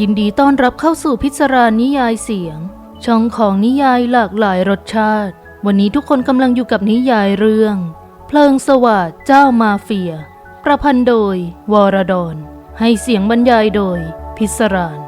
ยินดีต้อนรับเข้าสู่พิศรานิยายเสียง ช่องของนิยายหลากหลายรสชาติ วันนี้ทุกคนกำลังอยู่กับนิยายเรื่อง เพลิงสวัสดเจ้ามาเฟีย ประพันธ์โดย วรดอนให้เสียงบรรยายโดย พิศราน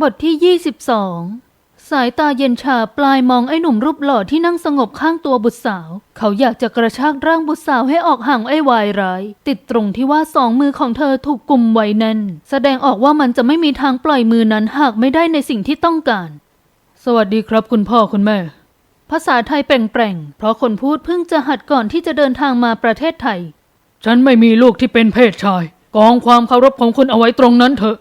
บทที่ 22 สายตาเย็นชาปลายมองไอ้หนุ่มรูปหล่อที่นั่งสงบข้างตัวบุตรสาว เขาอยากจะกระชากร่างบุตรสาวให้ออกห่างไอ้วายร้าย ติดตรงที่ว่าสองมือของเธอถูกกลุ่มไว้แน่น แสดงออกว่ามันจะไม่มีทางปล่อยมือนั้นหากไม่ได้ในสิ่งที่ต้องการ สวัสดีครับคุณพ่อคุณแม่ ภาษาไทยแปลงๆเพราะคนพูดเพิ่งจะหัดก่อนที่จะเดินทางมาประเทศไทย ฉันไม่มีลูกที่เป็นเพศชาย กองความเคารพของคุณเอาไว้ตรงนั้นเถอะ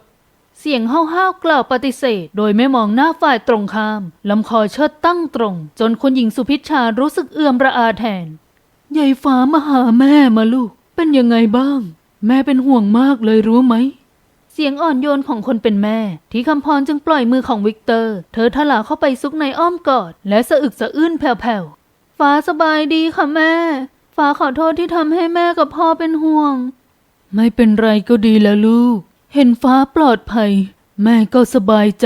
เสียงห้าวๆกล่าวปฏิเสธ โดยไม่มองหน้าฝ่ายตรงข้าม ลำคอเชิดตั้งตรง จนคุณหญิงสุพิชชารู้สึกเอื่อมระอาแทนยายฟ้ามาหาแม่มาลูก เป็นยังไงบ้าง แม่เป็นห่วงมากเลยรู้ไหม เสียงอ่อนโยนของคนเป็นแม่ ที่คำพรจึงปล่อยมือของวิกเตอร์ เธอถลาเข้าไปซุกในอ้อมกอด และสะอึกสะอื้นแผ่วๆ ฟ้าสบายดีค่ะแม่ ฟ้าขอโทษที่ทำให้แม่กับพ่อเป็นห่วง ไม่เป็นไรก็ดีแล้วลูก เห็นฟ้าปลอดภัย แม่ก็สบายใจ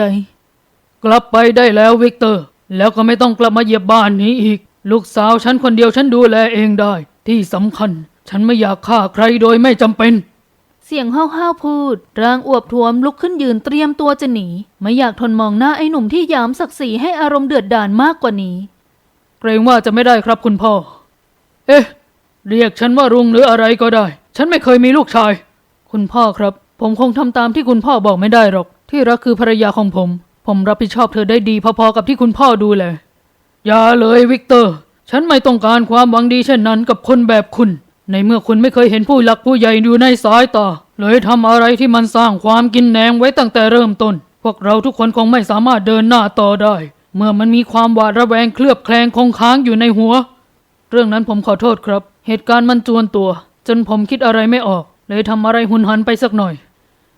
กลับไปได้แล้ววิกเตอร์ แล้วก็ไม่ต้องกลับมาเหยียบบ้านนี้อีก ลูกสาวฉันคนเดียวฉันดูแลเองได้ ที่สำคัญ ฉันไม่อยากฆ่าใครโดยไม่จำเป็น เสียงห้าวๆพูด ร่างอวบท้วมลุกขึ้นยืนเตรียมตัวจะหนี ไม่อยากทนมองหน้าไอ้หนุ่มที่ยามศักดิ์ศรีให้อารมณ์เดือดดาลมากกว่านี้ เกรงว่าจะไม่ได้ครับคุณพ่อ เอ๊ะ เรียกฉันว่ารุงหรืออะไรก็ได้ ฉันไม่เคยมีลูกชาย คุณพ่อครับ ผมคงทำตามที่คุณพ่อบอกไม่ได้หรอก ที่รักคือภรรยาของผม ผมรับผิดชอบเธอได้ดีพอๆกับที่คุณพ่อดูแลอย่าเลยวิกเตอร์ ฉันไม่ต้องการความหวังดีเช่นนั้นกับคนแบบคุณ ในเมื่อคุณไม่เคยเห็นผู้หลักผู้ใหญ่อยู่ในสายตาเลยทำอะไรที่มันสร้างความกินแหนงไว้ตั้งแต่เริ่มต้น พวกเราทุกคนคงไม่สามารถเดินหน้าต่อได้ เมื่อมันมีความหวาดระแวงเคลือบแคลงคงค้างอยู่ในหัว เรื่องนั้นผมขอโทษครับ เหตุการณ์มันจวนตัว จนผมคิดอะไรไม่ออก เลยทำอะไรหุนหันไปสักหน่อย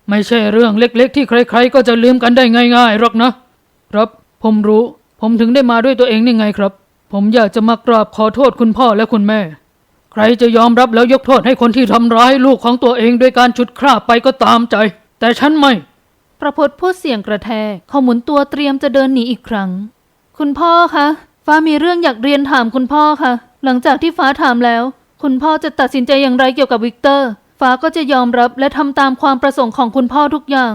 ไม่ใช่เรื่องเล็ก ๆ ที่ใคร ๆ ก็จะลืมกันได้ง่ายๆหรอกนะ ครับผมรู้ ผมถึงได้มาด้วยตัวเองนี่ไงครับ ผมอยากจะมากราบขอโทษคุณพ่อและคุณแม่ ใครจะยอมรับแล้วยกโทษให้คนที่ทำร้ายลูกของตัวเองด้วยการฉุดคราบไปก็ตามใจ แต่ฉันไม่ ประพดพูดเสียงกระแทกเขาหมุนตัวเตรียมจะเดินหนีอีกครั้ง คุณพ่อคะฟ้ามีเรื่องอยากเรียนถามคุณพ่อค่ะ หลังจากที่ฟ้าถามแล้ว คุณพ่อจะตัดสินใจอย่างไรเกี่ยวกับวิกเตอร์ ฟ้าก็จะยอมรับและทำตามความประสงค์ของคุณพ่อทุกอย่าง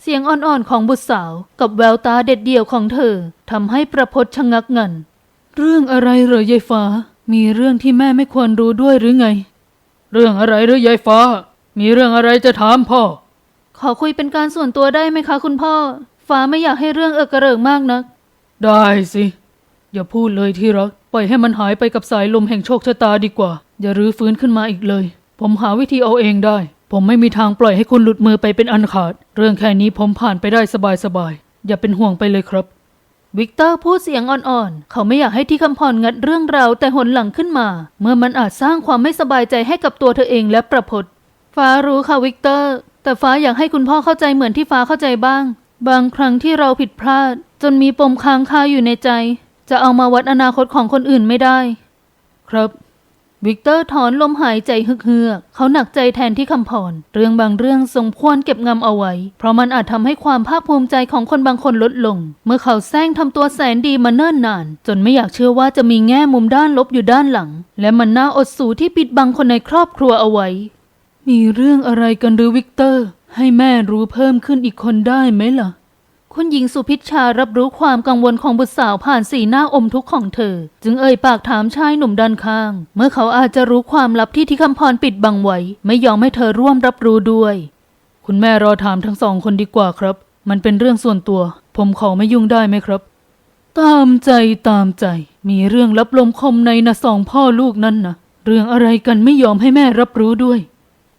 เสียงอ่อนๆของบุตรสาวกับแววตาเด็ดเดี่ยวของเธอทำให้ประพดชะงักงัน เรื่องอะไรเหรอยายฟ้า มีเรื่องที่แม่ไม่ควรรู้ด้วยหรือไง เรื่องอะไรหรือยายฟ้า มีเรื่องอะไรจะถามพ่อ ขอคุยเป็นการส่วนตัวได้ไหมคะ คุณพ่อ ฟ้าไม่อยากให้เรื่องเอกระเริกมากนัก ได้สิ อย่าพูดเลยที่รักปล่อยให้มันหายไปกับสายลมแห่งโชคชะตาดีกว่า อย่ารื้อฟื้นขึ้นมาอีกเลย ผมหาวิธีเอาเองได้ ผมไม่มีทางปล่อยให้คุณหลุดมือไปเป็นอันขาด เรื่องแค่นี้ผมผ่านไปได้สบายๆ อย่าเป็นห่วงไปเลยครับ วิกเตอร์พูดเสียงอ่อนๆ เขาไม่อยากให้ที่คำพรงัดเรื่องราวแต่หนหลังขึ้นมา เมื่อมันอาจสร้างความไม่สบายใจให้กับตัวเธอเองและประพจน์ฟ้ารู้ค่ะวิกเตอร์ แต่ฟ้าอยากให้คุณพ่อเข้าใจเหมือนที่ฟ้าเข้าใจบ้าง บางครั้งที่เราผิดพลาด จนมีปมค้างคาอยู่ในใจ จะเอามาวัดอนาคตของคนอื่นไม่ได้ ครับ วิกเตอร์ถอนลมหายใจฮึกเฮือกเขาหนักใจแทนที่คำพร เรื่องบางเรื่องสมควรเก็บงำเอาไว้ เพราะมันอาจทำให้ความภาคภูมิใจของคนบางคนลดลง เมื่อเขาแซงทำตัวแสนดีมาเนิ่นนาน จนไม่อยากเชื่อว่าจะมีแง่มุมด้านลบอยู่ด้านหลัง และมันน่าอดสูที่ปิดบังคนในครอบครัวเอาไว้ มีเรื่องอะไรกันหรือวิกเตอร์ ให้แม่รู้เพิ่มขึ้นอีกคนได้ไหมล่ะ คุณหญิงสุพิชชารับรู้ความกังวลของบุตรสาวผ่านสีหน้าอมทุกข์ของเธอ จึงเอ่ยปากถามชายหนุ่มด้านข้าง เมื่อเขาอาจจะรู้ความลับที่ที่คำพรปิดบังไว้ ไม่ยอมให้เธอร่วมรับรู้ด้วย คุณแม่รอถามทั้งสองคนดีกว่าครับ มันเป็นเรื่องส่วนตัว ผมขอไม่ยุ่งได้ไหมครับ ตามใจตามใจ มีเรื่องลับลมคมในนะสองพ่อลูกนั่นนะเรื่องอะไรกันไม่ยอมให้แม่รับรู้ด้วย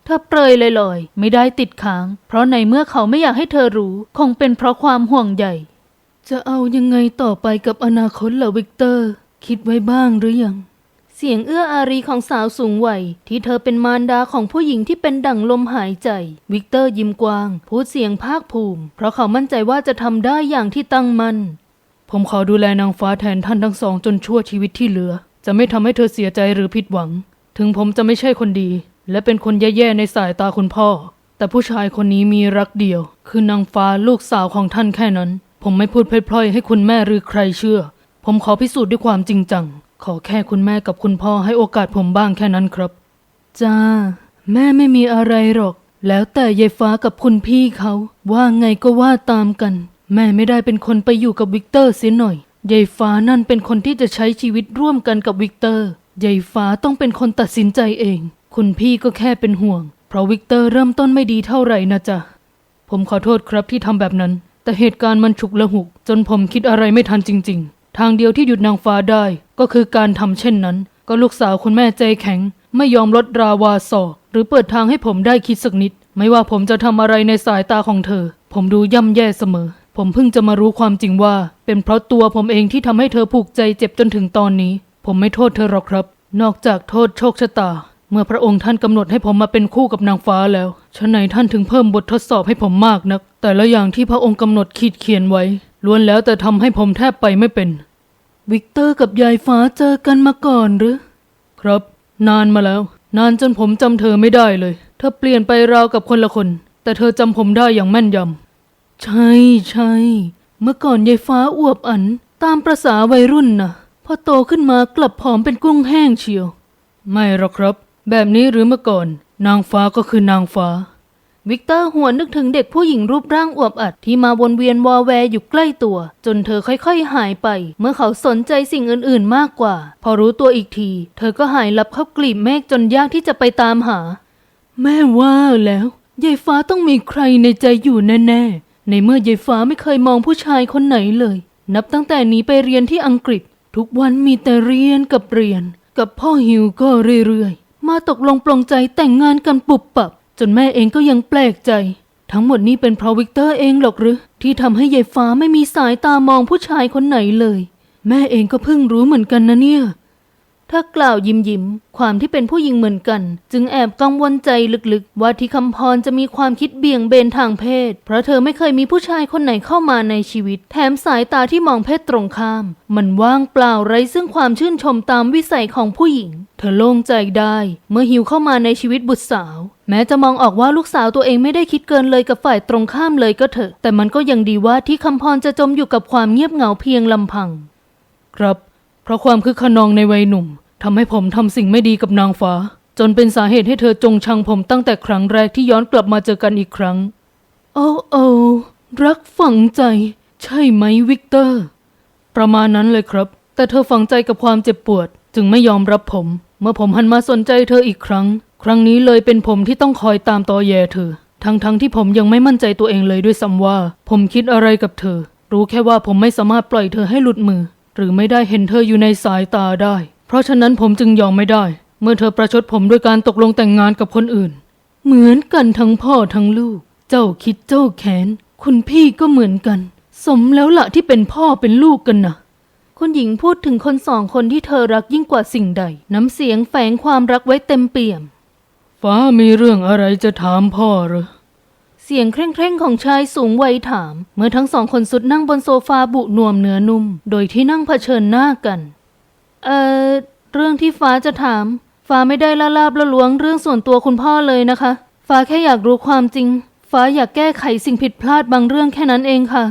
ถ้าเปรยลอยๆ ไม่ได้ติดค้าง เพราะในเมื่อเขาไม่อยากให้เธอรู้ คงเป็นเพราะความห่วงใยจะเอายังไงต่อไปกับอนาคตล่ะวิกเตอร์ คิดไว้บ้างหรือยัง เสียงเอื้ออารีของสาวสูงวัยที่เธอเป็นมารดาของผู้หญิงที่เป็นดั่งลมหายใจ วิกเตอร์ยิ้มกว้าง พูดเสียงภาคภูมิ เพราะเขามั่นใจว่าจะทำได้อย่างที่ตั้งมั่นผมขอดูแลนางฟ้าแทนท่านทั้งสองจนชั่วชีวิตที่เหลือ จะไม่ทำให้เธอเสียใจหรือผิดหวัง ถึงผมจะไม่ใช่คนดี และเป็นคนแย่ๆในสายตาคุณพ่อ แต่ผู้ชายคนนี้มีรักเดียว คือนางฟ้าลูกสาวของท่านแค่นั้น ผมไม่พูดเพล่อยให้คุณแม่หรือใครเชื่อ ผมขอพิสูจน์ด้วยความจริงจัง ขอแค่คุณแม่กับคุณพ่อให้โอกาสผมบ้างแค่นั้นครับ จ้า แม่ไม่มีอะไรหรอก แล้วแต่ยายฟ้ากับคุณพี่เขาว่าไงก็ว่าตามกัน แม่ไม่ได้เป็นคนไปอยู่กับวิกเตอร์เสียหน่อยยายฟ้านั่นเป็นคนที่จะใช้ชีวิตร่วมกันกับวิกเตอร์ยายฟ้าต้องเป็นคนตัดสินใจเอง คุณพี่ก็แค่เป็นห่วง เพราะวิกเตอร์เริ่มต้นไม่ดีเท่าไหร่นะจ๊ะ ผมขอโทษครับที่ทำแบบนั้น แต่เหตุการณ์มันฉุกละหุก จนผมคิดอะไรไม่ทันจริง ๆ ทางเดียวที่หยุดนางฟ้าได้ ก็คือการทำเช่นนั้น ก็ลูกสาวคุณแม่ใจแข็ง ไม่ยอมลดราวาสอกหรือเปิดทางให้ผมได้คิดสักนิด ไม่ว่าผมจะทำอะไรในสายตาของเธอ ผมดูย่ำแย่เสมอ ผมเพิ่งจะมารู้ความจริงว่า เป็นเพราะตัวผมเองที่ทำให้เธอผูกใจเจ็บจนถึงตอนนี้ ผมไม่โทษเธอหรอกครับ นอกจากโทษโชคชะตา เมื่อพระองค์ท่านกำหนดให้ผมมาเป็นคู่กับนางฟ้าแล้วฉะไหนท่านถึงเพิ่มบททดสอบให้ผมมากนัก แต่ละอย่างที่พระองค์กำหนดขีดเขียนไว้ล้วนแล้วแต่ทำให้ผมแทบไปไม่เป็น วิกเตอร์กับยายฟ้าเจอกันมาก่อนหรือ ครับ นานมาแล้ว นานจนผมจำเธอไม่ได้เลย เธอเปลี่ยนไปราวกับคนละคน แต่เธอจำผมได้อย่างแม่นยำ ใช่ใช่ เมื่อก่อนยายฟ้าอวบอัน ตามประษาวัยรุ่นนะพอโตขึ้นมากลับผอมเป็นกุ้งแห้งเชียว ไม่หรอกครับ แบบนี้หรือเมื่อก่อน นางฟ้าก็คือนางฟ้า วิกเตอร์หัวนนึกถึงเด็กผู้หญิงรูปร่างอวบอัดที่มาวนเวียนวอแวร์อยู่ใกล้ตัว จนเธอค่อยๆหายไป เมื่อเขาสนใจสิ่งอื่นๆมากกว่า พอรู้ตัวอีกที เธอก็หายลับเข้ากลีบเมฆจนยากที่จะไปตามหา แม่ว่าแล้วยายฟ้าต้องมีใครในใจอยู่แน่ๆในเมื่อยายฟ้าไม่เคยมองผู้ชายคนไหนเลย นับตั้งแต่หนี้ไปเรียนที่อังกฤษ ทุกวันมีแต่เรียนกับเรียน กับพ่อฮิวก็เรื่อยๆ มาตกลงปลงใจแต่งงานกันปุบปับ จนแม่เองก็ยังแปลกใจ ทั้งหมดนี้เป็นเพราะวิกเตอร์เองหรอกหรือ ที่ทำให้ยายฟ้าไม่มีสายตามองผู้ชายคนไหนเลย แม่เองก็เพิ่งรู้เหมือนกันนะเนี่ย ถ้ากล่าวยิ้มยิ้ม ความที่เป็นผู้หญิงเหมือนกัน จึงแอบกังวลใจลึกๆ ว่าที่คำพรจะมีความคิดเบี่ยงเบนทางเพศ เพราะเธอไม่เคยมีผู้ชายคนไหนเข้ามาในชีวิต แถมสายตาที่มองเพศตรงข้าม มันว่างเปล่าไร้ซึ่งความชื่นชมตามวิสัยของผู้หญิง เธอโล่งใจได้ เมื่อหิวเข้ามาในชีวิตบุตรสาว แม้จะมองออกว่าลูกสาวตัวเองไม่ได้คิดเกินเลยกับฝ่ายตรงข้ามเลยก็เถอะ แต่มันก็ยังดีว่าที่คำพรจะจมอยู่กับความเงียบเหงาเพียงลำพัง ครับ เพราะความคึกขนองในวัยหนุ่มทำให้ผมทำสิ่งไม่ดีกับนางฟ้า จนเป็นสาเหตุให้เธอจงชังผมตั้งแต่ครั้งแรกที่ย้อนกลับมาเจอกันอีกครั้ง โอ้โอ้รักฝังใจ ใช่ไหมวิกเตอร์ ประมาณนั้นเลยครับ แต่เธอฝังใจกับความเจ็บปวด จึงไม่ยอมรับผม เมื่อผมหันมาสนใจเธออีกครั้ง ครั้งนี้เลยเป็นผมที่ต้องคอยตามตอแยเธอ ทั้งๆทที่ผมยังไม่มั่นใจตัวเองเลยด้วยซ้ำว่า ผมคิดอะไรกับเธอ รู้แค่ว่าผมไม่สามารถปล่อยเธอให้หลุดมือ หรือไม่ได้เห็นเธออยู่ในสายตาได้ เพราะฉะนั้นผมจึงยอมไม่ได้ เมื่อเธอประชดผมด้วยการตกลงแต่งงานกับคนอื่น เหมือนกันทั้งพ่อทั้งลูก เจ้าคิดเจ้าแค้นคุณพี่ก็เหมือนกัน สมแล้วละที่เป็นพ่อเป็นลูกกันนะคุณหญิงพูดถึงคนสองคนที่เธอรักยิ่งกว่าสิ่งใด น้ำเสียงแฝงความรักไว้เต็มเปี่ยม ฟ้ามีเรื่องอะไรจะถามพ่อเหรอ เสียงเคร่งๆของชายสูงวัยถาม เมื่อทั้งสองคนสุดนั่งบนโซฟาบุนวมเนื้อนุ่ม โดยที่นั่งเผชิญหน้ากัน เอ่อ เรื่องที่ฟ้าจะถาม ฟ้าไม่ได้ละลาบละล้วงเรื่องส่วนตัวคุณพ่อเลยนะคะ ฟ้าแค่อยากรู้ความจริง ฟ้าอยากแก้ไขสิ่งผิดพลาดบางเรื่องแค่นั้นเองค่ะ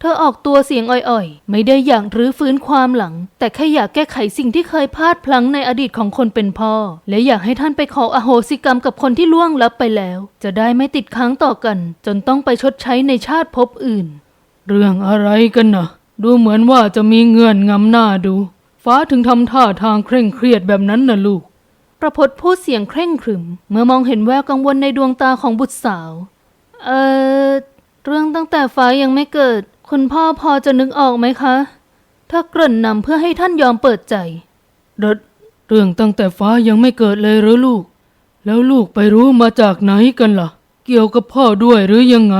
เธอออกตัวเสียงอ่อยๆ ไม่ได้อยากรื้อฟื้นความหลัง แต่แค่อยากแก้ไขสิ่งที่เคยพลาดพลั้งในอดีตของคนเป็นพ่อ และอยากให้ท่านไปขออโหสิกรรมกับคนที่ล่วงลับไปแล้ว จะได้ไม่ติดค้างต่อกัน จนต้องไปชดใช้ในชาติภพอื่น เรื่องอะไรกันนะดูเหมือนว่าจะมีเงื่อนงำหน้าดู ฟ้าถึงทำท่าทางเคร่งเครียดแบบนั้นนะลูกประพจน์พูดเสียงเคร่งขรึม เมื่อมองเห็นแววกังวลในดวงตาของบุตรสาว เอ่อเรื่องตั้งแต่ฟ้ายังไม่เกิด คุณพ่อพอจะนึกออกไหมคะ ถ้าเกริ่นนำเพื่อให้ท่านยอมเปิดใจเดดเรื่องตั้งแต่ฟ้ายังไม่เกิดเลยหรือลูก แล้วลูกไปรู้มาจากไหนกันล่ะ เกี่ยวกับพ่อด้วยหรือยังไง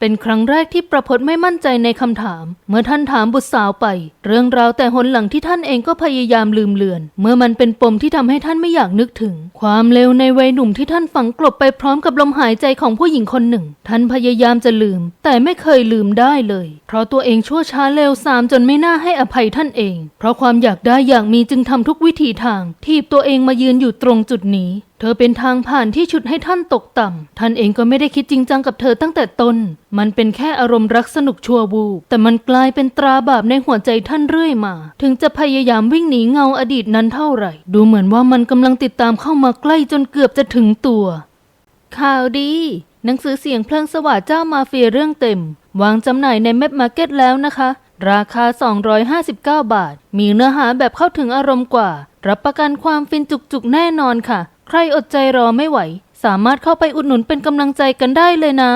เป็นครั้งแรกที่ประพจน์ไม่มั่นใจในคำถาม เมื่อท่านถามบุตรสาวไป เรื่องราวแต่หนหลังที่ท่านเองก็พยายามลืมเลือน เมื่อมันเป็นปมที่ทำให้ท่านไม่อยากนึกถึง ความเลวในวัยหนุ่มที่ท่านฝังกลบไปพร้อมกับลมหายใจของผู้หญิงคนหนึ่ง ท่านพยายามจะลืม แต่ไม่เคยลืมได้เลย เพราะตัวเองชั่วช้าเลวทรามจนไม่น่าให้อภัยท่านเอง เพราะความอยากได้อยากมีจึงทำทุกวิถีทาง ทีบตัวเองมายืนอยู่ตรงจุดนี้เธอเป็นทางผ่านที่ฉุดให้ท่านตกต่ำ ท่านเองก็ไม่ได้คิดจริงจังกับเธอตั้งแต่ต้น มันเป็นแค่อารมณ์รักสนุกชั่ววูบ แต่มันกลายเป็นตราบาปในหัวใจท่านเรื่อยมา ถึงจะพยายามวิ่งหนีเงาอดีตนั้นเท่าไหร่ ดูเหมือนว่ามันกำลังติดตามเข้ามาใกล้จนเกือบจะถึงตัว ข่าวดี หนังสือเสียงเพลิงสวัสดิ์เจ้ามาเฟียเรื่องเต็ม วางจำหน่ายในเม็ดมาร์เก็ตแล้วนะคะ ราคา 259 บาท มีเนื้อหาแบบเข้าถึงอารมณ์กว่า รับประกันความฟินจุกๆแน่นอนค่ะ ใครอดใจรอไม่ไหว สามารถเข้าไปอุดหนุนเป็นกำลังใจกันได้เลยนะ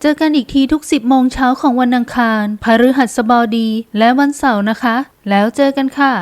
เจอกันอีกทีทุก 10โมงเช้าของวันอังคาร พฤหัสบดี และวันเสาร์นะคะ แล้วเจอกันค่ะ